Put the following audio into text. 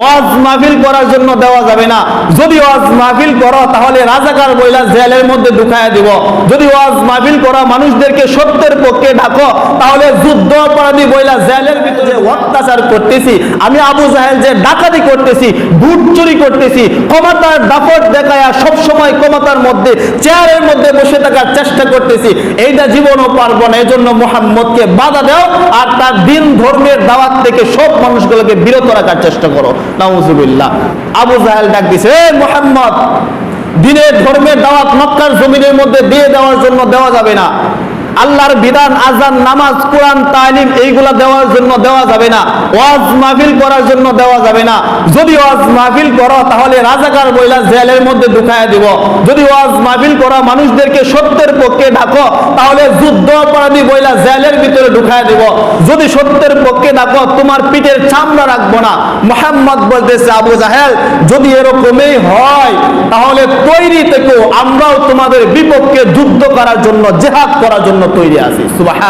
ওয়াজ মাহফিল করার জন্য দেওয়া যাবে না। যদি ওয়াজ মাহফিল করো, তাহলে রাজাকার বইলা জেলের মধ্যে ঢুকায় দিব। যদি ওয়াজ মাহফিল করা মানুষদেরকে সত্যের পক্ষে ডাকো তাহলে যুদ্ধ, অপরাধী বইলা জেলের ভিতরে অত্যাচার করতেছি, আমি আবু জাহেল যে ডাকাতি করতেছি বুট চুরি করতেছি, ক্ষমতার দাপট দেখায়া সব সময় ক্ষমতার মধ্যে, চেয়ারের মধ্যে বসে থাকার চেষ্টা করতেছি, এইটা জীবনও পারব না, এজন্য মোহাম্মদকে বাধা দাও আর তার দিন ধর্মের দাওয়াত থেকে সব মানুষগুলোকে বিরত রাখার চেষ্টা করো। নাউজুবিল্লাহ। আবু জাহেল ডাক দিছে মোহাম্মদ, দিনের ধর্মের দাওয়াত মক্কার জমিনের মধ্যে দিয়ে দেওয়ার জন্য দেওয়া যাবে না। আল্লাহর বিধান, আজান, নামাজ, কোরআন, তালিম এইগুলা দেওয়ার জন্য দেওয়া যাবে না। ওয়াজ মাহফিল করার জন্য দেওয়া যাবে না। যদি ওয়াজ মাহফিল করো, তাহলে রাজাকার বইলা জেলের মধ্যে ঢুকায় দিব। যদি ওয়াজ মাহফিল করা, মানুষদেরকে সত্যের পক্ষে ডাকো, তাহলে যুদ্ধ অপরাধী বইলা জেলের ভিতরে ঢুকায় দিব। যদি সত্যের পক্ষে ডাকো তোমার পিঠের চামড়া রাখব না। মোহাম্মদ বলতেছে, আবু জাহেল, যদি এরকমই হয়, তাহলে তৈরি থেকেও আমরাও তোমাদের বিপক্ষে যুদ্ধ করার জন্য, জেহাদ করার জন্য তৈরি আছি। সুবাহ